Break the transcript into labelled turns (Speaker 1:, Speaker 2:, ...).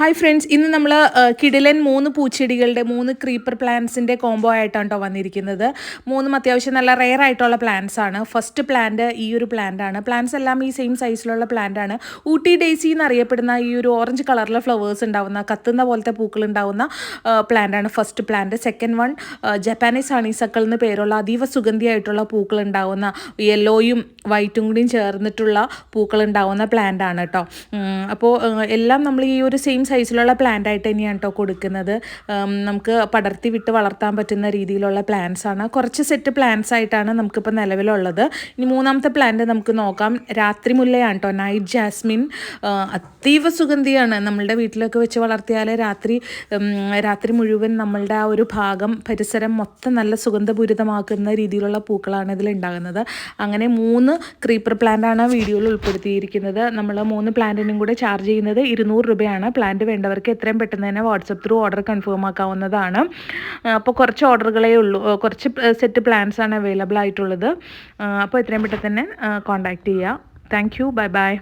Speaker 1: Hi friends ഇന്ന് നമ്മൾ കിടിലൻ മൂന്ന് പൂച്ചെടികളുടെ മൂന്ന് ക്രീപ്പർ പ്ലാന്റ്സിന്റെ കോംബോ ആയിട്ടാണ് കേട്ടോ വന്നിരിക്കുന്നത്. മൂന്നും അത്യാവശ്യം നല്ല റെയർ ആയിട്ടുള്ള പ്ലാന്റ്സ് ആണ്. ഫസ്റ്റ് പ്ലാന്റ് ഈ ഒരു പ്ലാന്റ് ആണ്. പ്ലാന്റ്സ് എല്ലാം ഈ സെയിം സൈസിലുള്ള പ്ലാന്റ് ആണ്. ഊട്ടി ഡേസി എന്നറിയപ്പെടുന്ന ഈ ഒരു ഓറഞ്ച് കളറിലെ ഫ്ലവേഴ്സ് ഉണ്ടാവുന്ന കത്തുന്ന പോലത്തെ പൂക്കൾ ഉണ്ടാവുന്ന പ്ലാന്റ് ആണ് first plant second one Japanese honeysuckle എന്ന് പേരുള്ള അതീവ സുഗന്ധിയായിട്ടുള്ള പൂക്കൾ ഉണ്ടാവുന്ന യെല്ലോയും വൈറ്റും കൂടിയും ചേർന്നിട്ടുള്ള പൂക്കൾ ഉണ്ടാവുന്ന പ്ലാന്റ് ആണ് കേട്ടോ അപ്പോൾ എല്ലാം നമ്മൾ ഈ ഒരു സെയിം സൈസിലുള്ള പ്ലാന്റ് ആയിട്ട് തന്നെയാണ് കേട്ടോ കൊടുക്കുന്നത്. നമുക്ക് പടർത്തി വിട്ട് വളർത്താൻ പറ്റുന്ന രീതിയിലുള്ള പ്ലാന്റ്സ് ആണ്. കുറച്ച് സെറ്റ് പ്ലാന്റ്സ് ആയിട്ടാണ് നമുക്കിപ്പോൾ നിലവിലുള്ളത്. ഇനി മൂന്നാമത്തെ പ്ലാന്റ് നമുക്ക് നോക്കാം. രാത്രി മുല്ലയാണ് കേട്ടോ നൈറ്റ് ജാസ്മിൻ അതീവ സുഗന്ധിയാണ്. നമ്മളുടെ വീട്ടിലൊക്കെ വെച്ച് വളർത്തിയാൽ രാത്രി രാത്രി മുഴുവൻ നമ്മളുടെ ആ ഒരു ഭാഗം പരിസരം മൊത്തം നല്ല സുഗന്ധപൂരിതമാക്കുന്ന രീതിയിലുള്ള പൂക്കളാണ് ഇതിൽ ഉണ്ടാകുന്നത്. അങ്ങനെ മൂന്ന് ക്രീപ്പർ പ്ലാന്റാണ് വീഡിയോയിൽ ഉൾപ്പെടുത്തിയിരിക്കുന്നത്. നമ്മൾ മൂന്ന് പ്ലാന്റിനും കൂടെ ചാർജ് ചെയ്യുന്നത് ഇരുന്നൂറ് രൂപയാണ്. പ്ലാന്റ് വേണ്ടവർക്ക് എത്രയും പെട്ടെന്ന് തന്നെ വാട്സപ്പ് ത്രൂ ഓർഡർ കൺഫേം ആക്കാവുന്നതാണ്. അപ്പോൾ കുറച്ച് ഓർഡറുകളേ ഉള്ളൂ. കുറച്ച് സെറ്റ് പ്ലാൻസ് ആണ് അവൈലബിൾ ആയിട്ടുള്ളത്. അപ്പോൾ എത്രയും പെട്ടെന്ന് തന്നെ കോൺടാക്റ്റ് ചെയ്യുക താങ്ക് യു ബൈ ബൈ